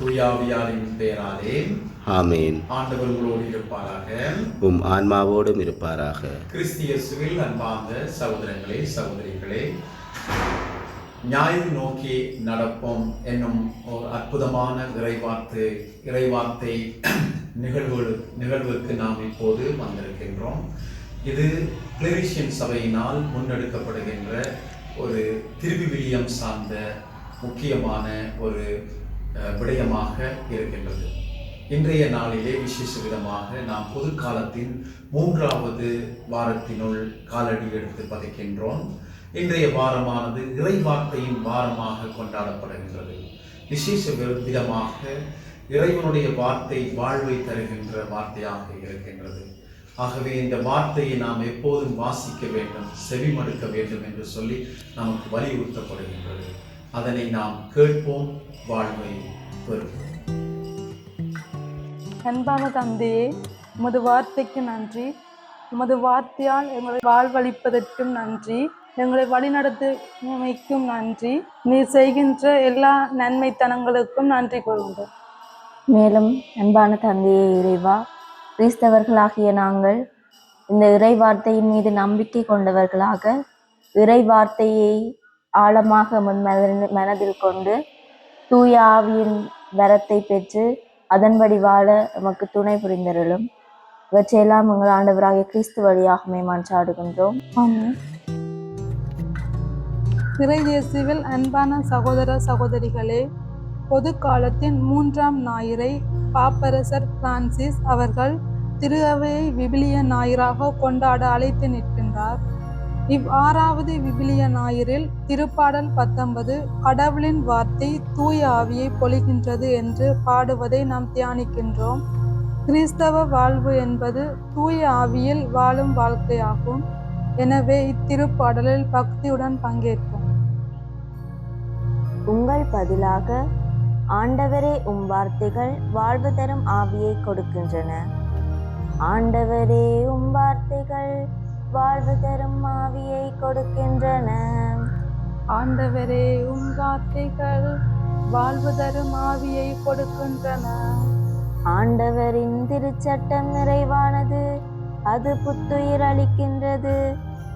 தூயாவியாரின் பெயராலே ஆமேன். ஆண்டவர் உங்களோடு இருப்பாராக. உம் ஆன்மாவோடும் இருப்பாராக. கிறிஸ்தியசுவில் அன்பார்ந்த சகோதரங்களே சகோதரிகளே ஞாயிறு நோக்கி நடப்போம் என்னும் ஒரு அற்புதமான இறைவார்த்தை இறைவார்த்தை நிகழ்வு நிகழ்வுக்கு நாம் இப்போது வந்திருக்கின்றோம். இது கிளரிஷியன் சபையினால் முன்னெடுக்கப்படுகின்ற ஒரு திருவிவிலியம் சார்ந்த முக்கியமான ஒரு விடயமாக இருக்கின்றது. இன்றைய நாளிலே விசேஷ விதமாக நாம் பொது காலத்தின் மூன்றாவது வாரத்தினுள் காலடி எடுத்து பதிக்கின்றோம். இன்றைய வாரமானது இறை வார்த்தையின் வாரமாக கொண்டாடப்படுகின்றது. விசேஷ விதமாக இறைவனுடைய வார்த்தை வாழ்வை தருகின்ற வார்த்தையாக இருக்கின்றது. ஆகவே இந்த வார்த்தையை நாம் எப்போதும் வாசிக்க வேண்டும் செவிமடுக்க வேண்டும் என்று சொல்லி நமக்கு வலியுறுத்தப்படுகின்றது. அதனை நாம் கேட்போம் வாழ்வை பெறுவோம். அன்பான தந்தையே உமது வார்த்தைக்கு நன்றி. உமது வார்த்தையால் எங்களை வாழ்வழிப்பதற்கும் நன்றி. எங்களை வழிநடத்துமைக்கும் நன்றி. நீர் செய்கின்ற எல்லா நன்மைத்தனங்களுக்கும் நன்றி கூறுகின்றோம் மேலும் அன்பான தந்தையே இறைவா கிறிஸ்தவர்களாகிய நாங்கள் இந்த இறை வார்த்தையின் மீது நம்பிக்கை கொண்டவர்களாக இறை வார்த்தையை ஆழமாக முன் மனதில் கொண்டு தூய ஆவியின் வரத்தை பெற்று அதன்படி வாழ நமக்கு துணை புரிந்தருளும். இவற்றையெல்லாம் எங்கள் ஆண்டவராகிய கிறிஸ்து வழியாக மேமாற்றாடுகின்றோம் ஆமென். இறை அன்பான சகோதர சகோதரிகளே பொது காலத்தின் மூன்றாம் ஞாயிறை பாப்பரசர் பிரான்சிஸ் அவர்கள் திரு அவையை விபிலிய ஞாயிறாக கொண்டாட அழைத்து நிற்கின்றார். இவ் ஆறாவது விபிலிய ஞாயிறில் திருப்பாடல் பத்தொன்பது கடவுளின் வார்த்தை தூய ஆவியை பொழிகின்றது என்று பாடுவதை நாம் தியானிக்கின்றோம். கிறிஸ்தவ வாழ்வு என்பது தூய ஆவியில் வாழும் வாழ்க்கையாகும். எனவே இத்திருப்பாடலில் பக்தியுடன் பங்கேற்போம். உங்கள் பதிலாக ஆண்டவரே உம் வார்த்தைகள் வாழ்வு தரும் ஆவியை கொடுக்கின்றன. ஆண்டவரே உம் வார்த்தைகள் வாழ்வு தரும் ஆவியை கொடுக்கின்றன. ஆண்டவரே உம் வார்த்தைகள் வாழ்வு தரும் ஆவியை கொடுக்கின்றன. ஆண்டவரின் திருச்சட்டம் நிறைவானது அது புத்துயிர் அளிக்கின்றது.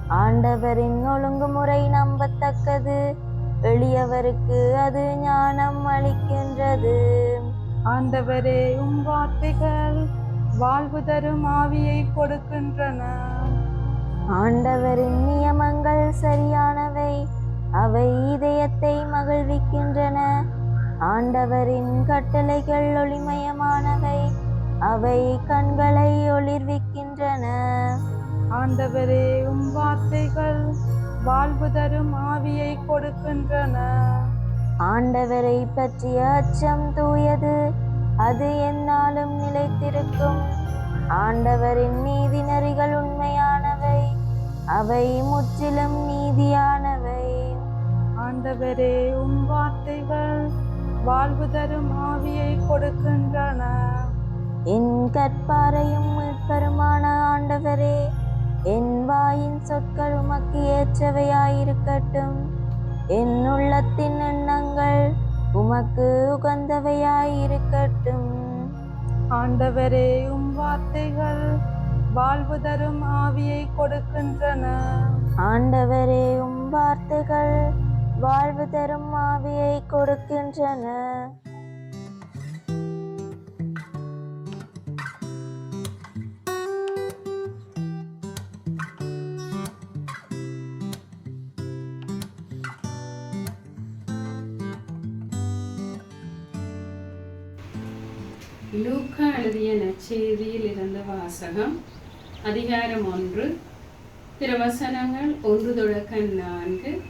ஆண்டவரின் ஒழுங்குமுறை நம்பத்தக்கது எளியவருக்கு அது ஞானம் அளிக்கின்றது. ஆண்டவரே உம் வார்த்தைகள் வாழ்வு தரும் ஆவியை கொடுக்கின்றன. ஆண்டவரின் நியமங்கள் சரியானவை. அவை இதயத்தை மகிழ்விக்கின்றன. ஆண்டவரின் கட்டளைகள் ஒளிமயமானவை. அவை கண்களை ஒளிர்விக்கின்றன. ஆண்டவரே உம் வார்த்தைகள் வாழ்வு தரும் ஆவியை கொடுக்கின்றன. ஆண்டவரை பற்றிய அச்சம் தூயது. அது எந்நாளும் நிலைத்திருக்கும். ஆண்டவரின் நீதி நெறிகள் உண்மையானவை அவை முற்றிலும் நீதியானவை. ஆண்டவரே உம் வார்த்தைகள் வாழ்வு தரும் ஆவியை கொடுக்கின்றன. என் கற்பாரையும் மீட்பருமான ஆண்டவரே என் வாயின் சொற்கள் உமக்கு ஏற்றவையாயிருக்கட்டும். என் உள்ளத்தின் எண்ணங்கள் உமக்கு உகந்தவையாயிருக்கட்டும். ஆண்டவரே உம் வார்த்தைகள் வாழ்வு தரும் ஆவியை கொடுக்கின்றன. ஆண்டவரே உம் வார்த்தைகள் வாழ்வு தரும் ஆவியை கொடுக்கின்றன. லூக்கா எழுதிய நற்செய்தியில் இருந்த வாசகம் அதிகாரம் ஒன்று. திருவசனங்கள் ஒன்று தொடக்கம் நான்கு.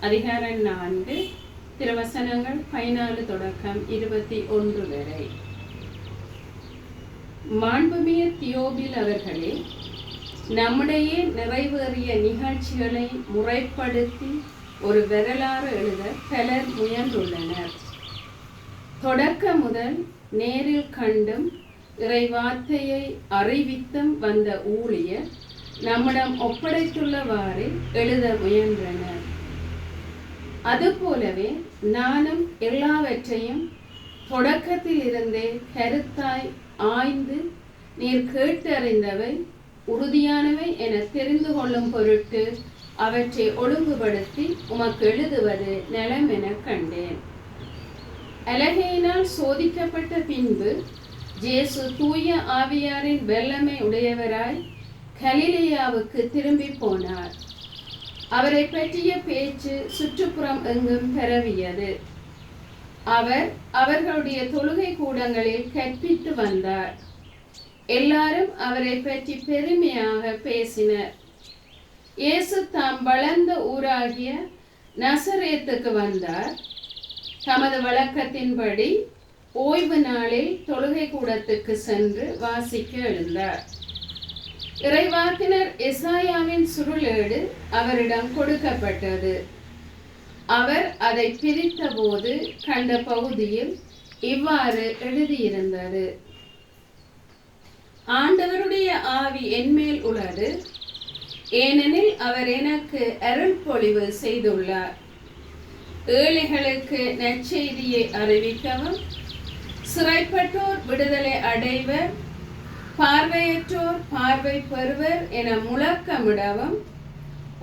அதிகாரம் நான்கு. திருவசனங்கள் பதினாலு தொடக்கம் இருபத்தி ஒன்று வரை. மாண்புமிய தியோபில் அவர்களே நம்முடைய நிறைவேறிய நிகழ்ச்சிகளை முறைப்படுத்தி ஒரு வரலாறு எழுத பலர் முயன்றுள்ளனர். தொடக்க முதல் நேரில் கண்டும் இறைவார்த்தையை அறிவித்தும் வந்த ஊழியர் நம்மிடம் ஒப்படைத்துள்ளவாறு எழுத முயன்றனர். அதுபோலவே நானும் எல்லாவற்றையும் தொடக்கத்திலிருந்தே கருத்தாய் ஆய்ந்து நீர் கேட்டறிந்தவை உறுதியானவை என தெரிந்து கொள்ளும் பொருட்டு அவற்றை ஒழுங்குபடுத்தி உமக்கு எழுதுவது நலம் என கண்டேன். அலகையினால் சோதிக்கப்பட்ட பின்பு ஜேசு தூய ஆவியாரின் வெள்ளமை உடையவராய் கலிலேயாவுக்கு திரும்பி போனார். அவரை பற்றிய பேச்சு சுற்றுப்புறம் எங்கும் பரவியது. அவர் அவர்களுடைய தொழுகை கூடங்களில் கற்பித்து வந்தார். எல்லாரும் அவரை பற்றி பெருமையாக பேசினர். இயேசு தாம் வளர்ந்த ஊராகிய நசரேத்துக்கு வந்தார். தமது வழக்கத்தின்படி ஓய்வு நாளில் தொழுகை கூடத்துக்கு சென்று வாசிக்க எழுந்தார். இறைவாக்கினர் எசாயாவின் சுருளேடு அவரிடம் கொடுக்கப்பட்டது. அவர் அதை பிரித்தபோது கண்ட பகுதியில் இவ்வாறு எழுதியிருந்தது. ஆண்டவருடைய ஆவி என்மேல் உள்ளது ஏனெனில் அவர் எனக்கு அருள் பொழிவு செய்துள்ளார். ஏழைகளுக்கு நற்செய்தியை அறிவிக்கவும் சிறைப்பட்டோர் விடுதலை அடைவர் பார்வையற்றோர் பார்வை பெறுவர் என முழக்கமிடவும்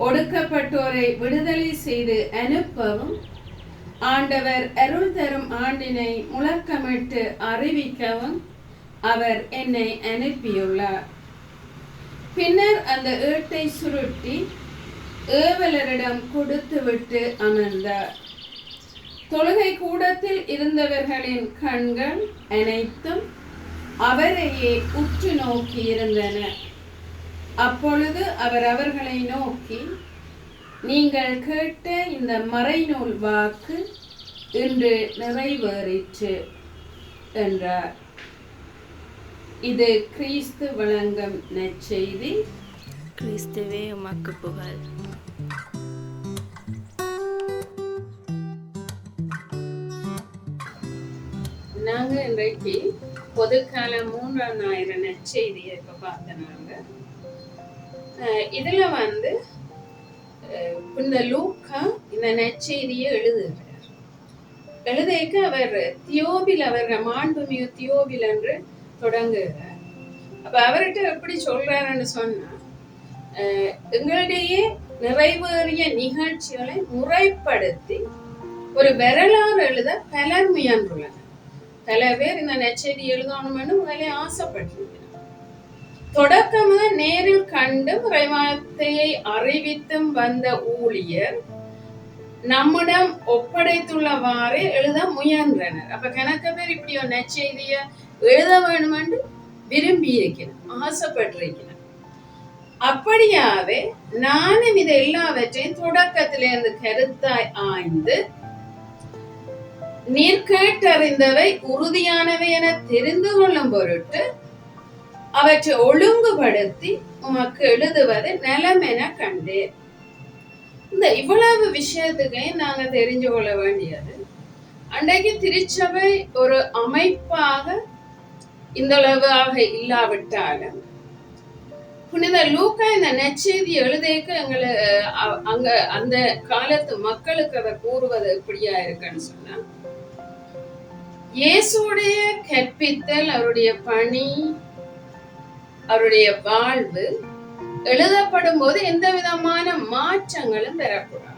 ஒடுக்கப்பட்டோரை விடுதலை செய்து அனுப்பவும் ஆண்டவர் அருள் தரும் ஆண்டினை முழக்கமிட்டு அறிவிக்கவும் அவர் என்னை அனுப்பியுள்ளார். பின்னர் அந்த ஏட்டை சுருட்டி ஏவலரிடம் கொடுத்துவிட்டு அமர்ந்தார். தொழுகை கூடத்தில் இருந்தவர்களின் கண்கள் அனைத்தும் அவரையே உற்று நோக்கி இருந்தன. அப்பொழுது அவர் அவர்களை நோக்கி நீங்கள் கேட்ட இந்த மறைநூல் வாக்கு இன்று நிறைவேறிற்று என்றார். இது கிறிஸ்து வழங்கும் நற்செய்தி. கிறிஸ்துவே உமக்கு புகழ். நாங்க இன்றைக்கு பொதுக்கால மூன்றாம் ஞாயிறு நற்செய்தியை இப்ப பார்த்தனாங்க அஹ் இதுல வந்து இந்த லூக்கா இந்த நற்செய்தியை எழுதுகிறார். எழுதைக்கு அவர் தியோபில் அவர் மாண்புமிகு தியோபில் என்று தொடங்குகிறார். அப்ப அவர்கிட்ட எப்படி சொல்றாருன்னு சொன்னா அஹ் எங்களிடையே நிறைவேறிய நிகழ்ச்சிகளை முறைப்படுத்தி ஒரு வரலாறு எழுத பலர் முயன்றுள்ளனர். சில பேர் இந்த நச்செய்தி எழுதணும்னு முதலே ஆசைப்பட்டிருக்கிறார் தொடக்கமாக நேரில் கண்டும் இறைவார்த்தையை அறிவித்தும் வந்த ஊழியர் நம்மிடம் ஒப்படைத்துள்ளவாறு எழுத முயன்றனர். அப்ப கணக்க பேர் இப்படி ஒரு நெச்செய்திய எழுத வேணுமென்று விரும்பி இருக்கிறேன் ஆசைப்பட்டிருக்கிறார். அப்படியாவே நானும் இது எல்லாவற்றையும் தொடக்கத்திலிருந்து கருத்தாய் ஆய்ந்து நீர் கேட்டறிந்தவை உறுதியானவை என தெரிந்து கொள்ளும் பொருட்டு அவற்றை ஒழுங்குபடுத்தி உமக்கு எழுதுவது நலம் என கண்டேன். இந்த இவ்வளவு விஷயத்துக்கே நாங்க தெரிஞ்சு கொள்ள வேண்டியது. அன்றைக்கு திருச்சபை ஒரு அமைப்பாக இந்த அளவாக இல்லாவிட்டாலும் புனித லூக்கா இந்த நற்செய்தி எழுதேக்க எங்களை அங்க அந்த காலத்து மக்களுக்கு அதை கூறுவது எப்படியா இருக்குன்னு சொன்னா இயேசுடைய கற்பித்தல் அவருடைய பணி அவருடைய வாழ்வு எழுதப்படும் போது எந்த விதமான மாற்றங்களும் பெறக்கூடாது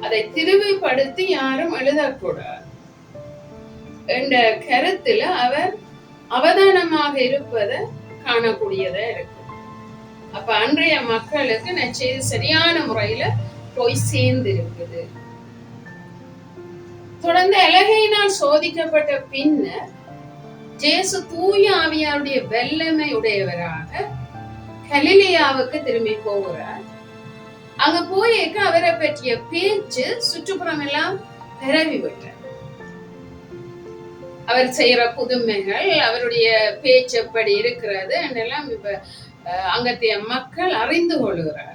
அதை திருவிப்படுத்தி யாரும் எழுதக்கூடாது என்ற கருத்துல அவர் அவதானமாக இருப்பதை காணக்கூடியதா இருக்கு. அப்ப அன்றைய மக்களுக்கு நச்செய்தி சரியான முறையில போய் சேர்ந்து இருக்குது தொடர்ந்து அழகையினால் சோதிக்கப்பட்ட பின்னர் ஜேசு தூய ஆவியாருடைய வெள்ளமை உடையவராக கலிலியாவுக்கு திரும்பி போகிறார். அங்க போயிருக்க அவரை பற்றிய பேச்சு சுற்றுப்புறம் எல்லாம் பரவி விட்டார் அவர் செய்யற புதுமைகள் அவருடைய பேச்சு எப்படி இருக்கிறது என்றெல்லாம் இப்ப அஹ், அங்கத்திய மக்கள் அறிந்து கொள்கிறார்கள்.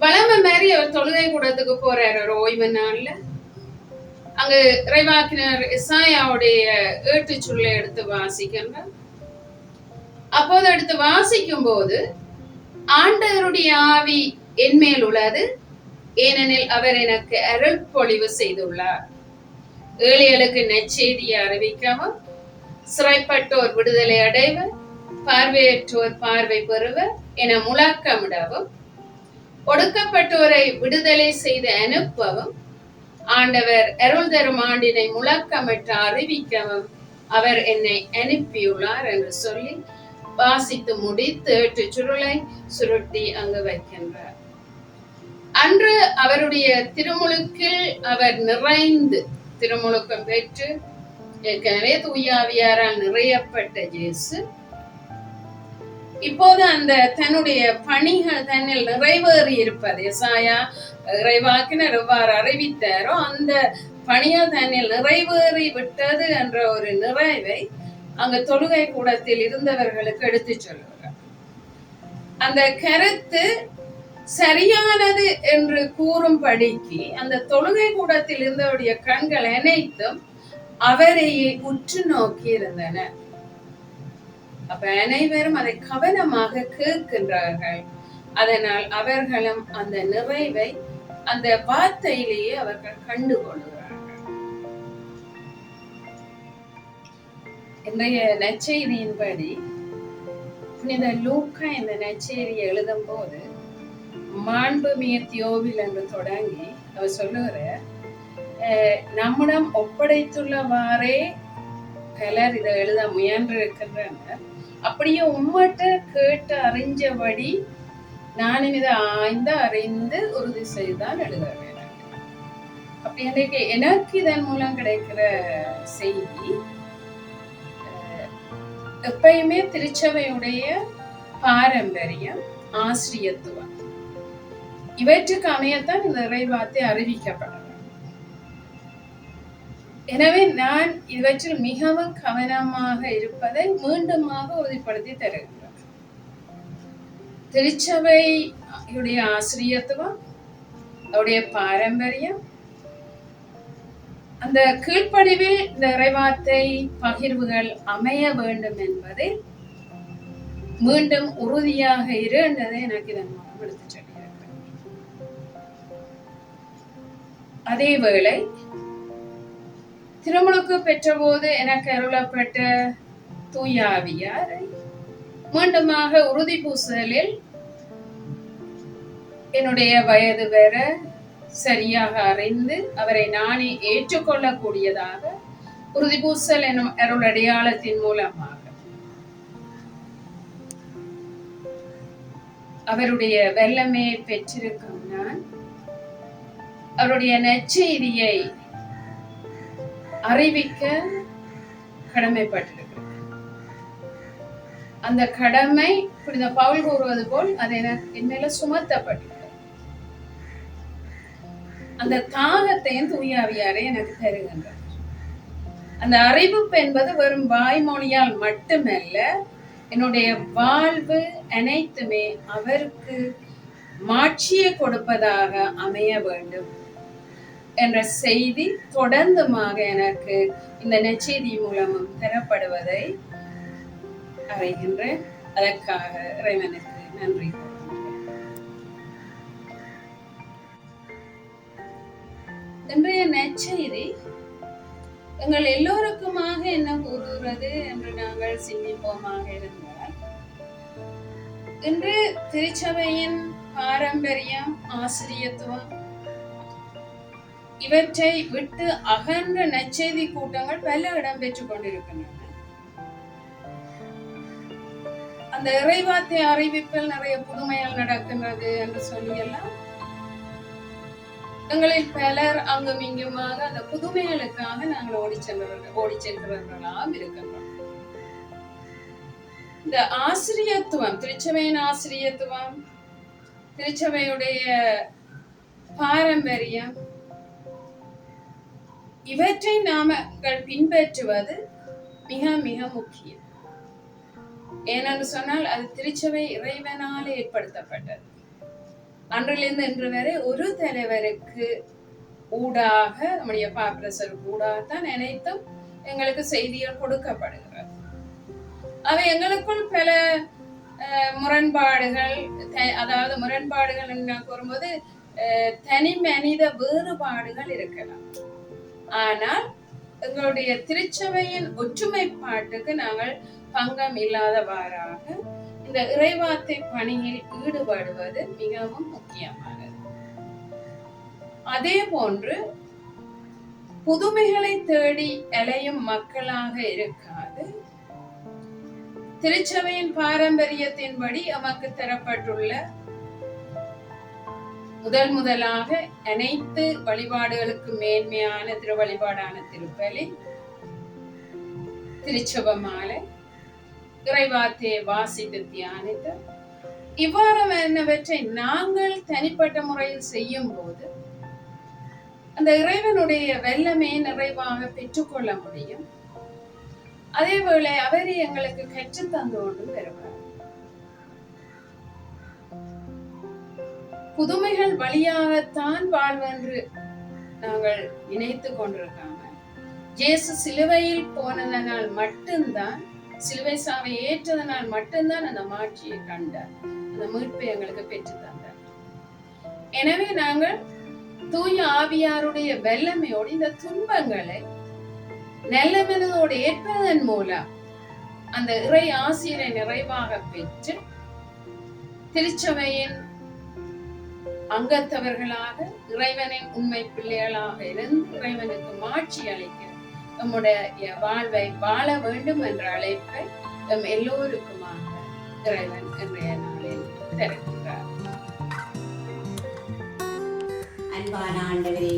வளமை மாதிரி அவர் தொழுகை கூடத்துக்கு போறாரு ஒரு ஓய்வு நாள்ல. அங்கு இறைவாக்கினர் இசாயாவுடைய ஏட்டு சொல்லை எடுத்து வாசிக்கின்றார் அப்போது எடுத்து வாசிக்கும் போது ஆண்டவருடைய ஆவி என்மேல் உள்ளது ஏனெனில் அவர் எனக்கு அருள் பொழிவு செய்துள்ளார். ஏழைகளுக்கு நெச்செய்தியை அறிவிக்கவும் சிறைப்பட்டோர் விடுதலை அடைவர் பார்வையற்றோர் பார்வை பெறுவர் என முழக்கமிடவும் ஒடுக்கப்பட்டோரை விடுதலை செய்து அனுப்பவும் ஆண்டவர் அருள் தரும் ஆண்டினை முழக்கமிட்டு அறிவிக்கவும் அவர் என்னை அனுப்பியுள்ளார் என்று சொல்லி வாசித்து முடித்து எட்டு சுருளை சுருட்டி அங்கு வைக்கின்றார். அன்று அவருடைய திருமுழுக்கில் அவர் நிறைந்து திருமுழுக்கம் பெற்று ஏற்கனவே தூயாவியாரால் நிறையப்பட்ட இயேசு இப்போது அந்த தன்னுடைய பணிகள் தன்னில் நிறைவேறி இருப்பது. எசாயா இறைவாக்கினர் எவ்வாறு அறிவித்தாரோ அந்த பணிகள் தன்னில் நிறைவேறி விட்டது என்ற ஒரு நிறைவை அங்க தொழுகை கூடத்தில் இருந்தவர்களுக்கு எடுத்துச் சொல்லுகிறார். அந்த கருத்து சரியானது என்று கூறும்படிக்கு அந்த தொழுகை கூடத்தில் இருந்தவருடைய கண்கள் அனைத்தும் அவரையே உற்று நோக்கி இருந்தன. அப்ப அனைவரும் அதை கவனமாக கேட்கின்றார்கள். அதனால் அவர்களும் அந்த நிறைவை அந்த வார்த்தையிலேயே அவர்கள் கண்டுகொள்கிறார்கள். இன்றைய நச்செய்தியின்படி புனித லூக்கா இந்த நச்செய்தியை எழுதும் போது மாண்புமிய தியோவில் என்று தொடங்கி அவர் சொல்லுகிற அஹ், நம்மிடம் ஒப்படைத்துள்ளவாறே பலர் இதை எழுத முயன்றிருக்கின்றனர். அப்படியே உம்மட்ட கேட்டு அறிஞ்சபடி நானும் இதை ஆய்ந்து அறிந்து உறுதி செய்துதான் எழுத அப்படி எனக்கு எனக்கு இதன் மூலம் கிடைக்கிற செய்தி எப்பயுமே திருச்சபையுடைய பாரம்பரியம் ஆசிரியத்துவம். இவற்றுக்கு அமையத்தான் இந்த இறைவாத்தை அறிவிக்கப்படும். எனவே நான் இவற்றில் மிகவும் கவனமாக இருப்பதை மீண்டுமாக உறுதிப்படுத்தி தருகிறேன். திருச்சபையுடைய ஆசிரியத்துவம் அவருடைய பாரம்பரியம் அந்த கீழ்ப்படிவில் இந்த இறைவார்த்தை பகிர்வுகள் அமைய வேண்டும் என்பதை மீண்டும் உறுதியாக இரு என்றதை எனக்கு இதன் மூலம் எடுத்துச் சொல்லியிருக்கிறேன். அதேவேளை திருமுழுக்கு பெற்றபோது எனக்கு அருளப்பட்ட தூயாவியாரை மீண்டுமாக உறுதி பூசலில் என்னுடைய வயது வேற சரியாக அறிந்து அவரை நானே ஏற்றுக்கொள்ளக்கூடியதாக உறுதி பூசல் எனும் அருள் அடையாளத்தின் மூலமாக அவருடைய வெள்ளமே பெற்றிருக்கும் நான். அவருடைய நச்செய்தியை அறிவிக்க கடமைப்பட்டிருக்கிறது. அந்த கடமை புனித பவுல் கூறுவது போல் அது என் மேல சுமத்தப்பட்டிருக்கிறது அந்த தாகத்தையும் தூயாவியாரே எனக்கு தருகின்றார். அந்த அறிவிப்பு என்பது வெறும் வாய்மொழியால் மட்டுமல்ல என்னுடைய வாழ்வு அனைத்துமே அவருக்கு மாட்சியை கொடுப்பதாக அமைய வேண்டும். என்ற செய்தி தொடர்ந்துமாக எனக்கு இந்த நெச்செய்தி மூலமும் தரப்படுவதை அறிகின்றேன். அதற்காக இறைவனுக்கு நன்றி இன்றைய நெச்செய்தி எங்கள் எல்லோருக்குமாக என்ன கூறுகிறது? என்று நாங்கள் சிந்திப்போமாக இருந்தால் இன்று திருச்சபையின் பாரம்பரியம் ஆசிரியத்துவம் இவற்றை விட்டு அகன்ற நச்செய்தி கூட்டங்கள் பல இடம்பெற்றுக் கொண்டிருக்கின்றன. அந்த இறைவார்த்தை அறிவிப்பில் நிறைய புதுமைகள் நடக்கின்றது என்று சொல்லியெல்லாம் எங்களில் பலர் அங்கும் இங்குமாக அந்த புதுமைகளுக்காக நாங்கள் ஓடி சென்றவர்கள் ஓடி சென்றவர்களாம் இருக்கின்றோம். இந்த ஆசிரியத்துவம் திருச்சபையின் ஆசிரியத்துவம் திருச்சபையுடைய பாரம்பரியம் இவற்றை நாமங்கள் பின்பற்றுவது மிக மிக முக்கியம். ஏனென்று சொன்னால் அது திருச்சபை இறைவனால் ஏற்படுத்தப்பட்டது. அன்றிலிருந்து இன்று வரை ஒரு தலைவருக்கு ஊடாக நம்முடைய பார்ப்பசர் ஊடாக தான் அனைத்தும் எங்களுக்கு செய்திகள் கொடுக்கப்படுகிறது. அவை எங்களுக்குள் பல முரண்பாடுகள் த- அதாவது முரண்பாடுகள் என்ன கூறும்போது தனி மனித வேறுபாடுகள் இருக்கலாம். ஆனால் எங்களுடைய திருச்சபையின் ஒற்றுமைப்பாட்டுக்கு நாங்கள் பங்கம் இல்லாதவாறாக இந்த இறைவார்த்தை பணியில் ஈடுபடுவது மிகவும் முக்கியமானது. அதே போன்று புதுமைகளை தேடி அலையும் மக்களாக இருக்காது. திருச்சபையின் பாரம்பரியத்தின்படி எமக்கு தரப்பட்டுள்ள முதல் முதலாக அனைத்து வழிபாடுகளுக்கு மேன்மையான திரு வழிபாடான திருப்பலி திருச்சபமாலை இறைவார்த்தையை வாசித்து தியானித்து என்னவற்றை நாங்கள் தனிப்பட்ட முறையில் செய்யும் போது அந்த இறைவனுடைய வெள்ளமே நிறைவாக பெற்றுக்கொள்ள முடியும். அதேவேளை அவரே எங்களுக்கு கற்றுத் தந்து கொண்டு வருவார் புதுமைகள் வழியாகத்தான் வாழ்வென்று நாங்கள் இணைத்து கொண்டிருக்காங்க. ஜேசு சிலுவையில் போனதனால் மட்டும்தான் சிலுவை சாவை ஏற்றதனால் மட்டும்தான் அந்த மாட்சியை கண்டார். அந்த மீட்பை எங்களுக்கு பெற்று தந்தார். எனவே நாங்கள் தூய ஆவியாருடைய வெள்ளமையோடு இந்த துன்பங்களை நல்ல மனதோடு ஏற்பதன் மூலம் அந்த இறை ஆசிரியரை நிறைவாக பெற்று திருச்சபையின் அங்கத்தவர்களாக இறைவனின் உண்மை பிள்ளைகளாக இருந்து இறைவனுக்கு மாட்சி அளிக்க நம்முடைய வாழ்வை வாழ வேண்டும் என்ற அழைப்பை நம் எல்லோருக்குமாக இறைவன் இன்றைய நாளில் தருகின்றார் அன்பான ஆண்டவரே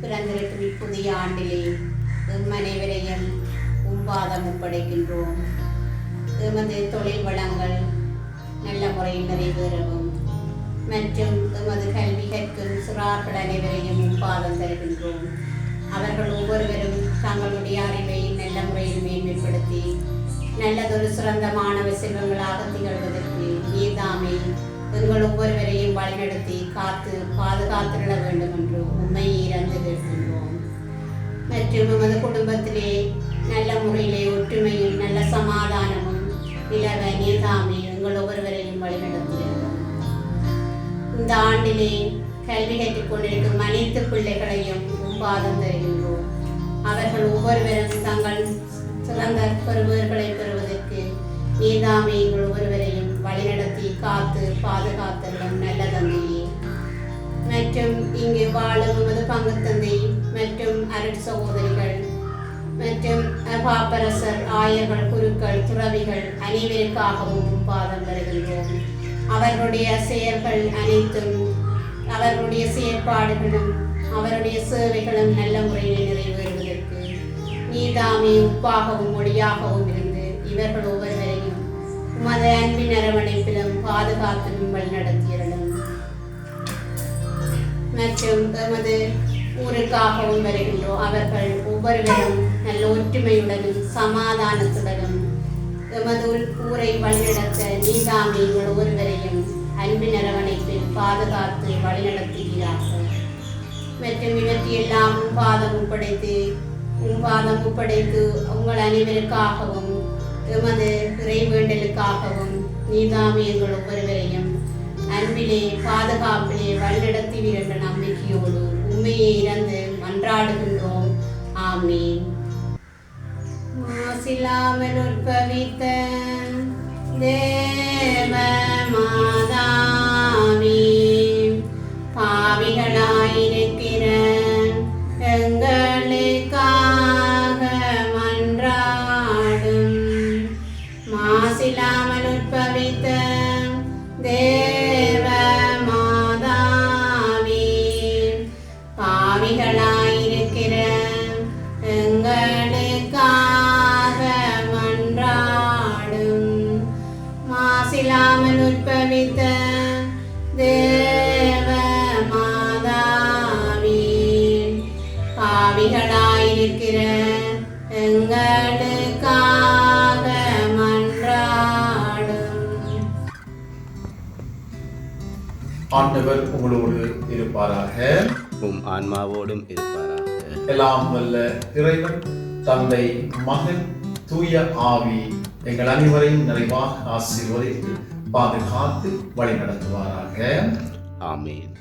பிறந்திருக்கும் இப்புதிய ஆண்டிலே எம் அனைவரையும் உம்பாதம் ஒப்படைக்கின்றோம். எமது தொழில் வளங்கள் நல்ல முறையில் நிறைவேறவும். மற்றும் எமது கல்வி கற்கும் சிறார்கள் அனைவரையும் உம்பாதம் தருகின்றோம். அவர்கள் ஒவ்வொருவரும் தங்களுடைய அறிவை நல்ல முறையில் மேம்படுத்தி நல்லதொரு சிறந்த மாணவ செல்வங்களாக திகழ்வதற்கு நீதாமே எங்கள் ஒவ்வொருவரையும் வழிநடத்தி காத்து பாதுகாத்திட வேண்டும் என்று உண்மை இறந்து கேட்கின்றோம். மற்றும் எமது குடும்பத்திலே நல்ல முறையிலே ஒற்றுமையும் நல்ல சமாதானமும் நிலவ நீதாமே எங்கள் ஒவ்வொருவரையும் வழிநடத்தும் இந்த ஆண்டிலே கல்வி கற்றுக் கொண்டிருக்கும் அனைத்து பிள்ளைகளையும் பாதம் தருகின்றோம். அவர்கள் ஒவ்வொருவரும் தங்கள் சிறந்த பெறுபவர்களை பெறுவதற்கு நீதாமே எங்கள் ஒவ்வொருவரையும் வழிநடத்தி காத்து பாதுகாத்தலும் நல்ல தந்தையே. மற்றும் இங்கு வாழும் உமது பங்கு தந்தை மற்றும் அரட் சகோதரிகள் மற்றும் பாப்பரசர் ஆயர்கள் குருக்கள் துறவிகள் அனைவருக்காகவும் பாதம் வருகின்றோம் அவர்களுடைய செயல்கள் அனைத்தும் அவர்களுடைய செயற்பாடுகளும் அவருடைய சேவைகளும் நல்ல முறையில் நிறைவேறுவதற்கு நீதாமே உப்பாகவும் ஒளியாகவும் இருந்து இவர்கள் ஒவ்வொருவரையும் உமது அன்பின் அரவணைப்பிலும் பாதுகாப்பிலும் வழிநடத்தியிருந்தோம் மற்றும் எமது ஊருக்காகவும் வருகின்றோம் அவர்கள் ஒவ்வொருவரும் நல்ல ஒற்றுமையுடனும் சமாதானத்துடனும் எமது ஊரை வழிநடத்த நீதாமே எங்கள் ஒவ்வொருவரையும் அன்பின் அரவணைப்பில் பாதுகாத்து வழிநடத்துகிறார்கள். மற்றும் இவற்றி எல்லாம் உன் பாதம் ஒப்படைத்து உன் பாதம் ஒப்படைத்து உங்கள் அனைவருக்காகவும் எமது இறை வேண்டலுக்காகவும் நீதாமே எங்கள் ஒவ்வொருவரையும் அன்பிலே பாதுகாப்பிலே வழிநடத்துவீர் என்ற நம்பிக்கையோடு உண்மையை இறந்து மன்றாடுகின்றோம். ஆமீன். மாசில்லாமல் உற்பவித்த தேவ மாதாவி பாவிகளாயின உற்பவித்த தேவ மாதாவி பாவிகளாயிருக்கிற எங்களுக்காக மன்றாடும். ஆண்டவர் உங்களோடு இருப்பாராக. உம் ஆன்மாவோடும் இருப்பாராக. எல்லாம் வல்ல இறைவன் தந்தை மகன் தூய ஆவி எங்கள் அனைவரையும் நிறைவாக ஆசீர்வதித்து பாதுகாத்து வழி நடத்துவாராக ஆமீன்.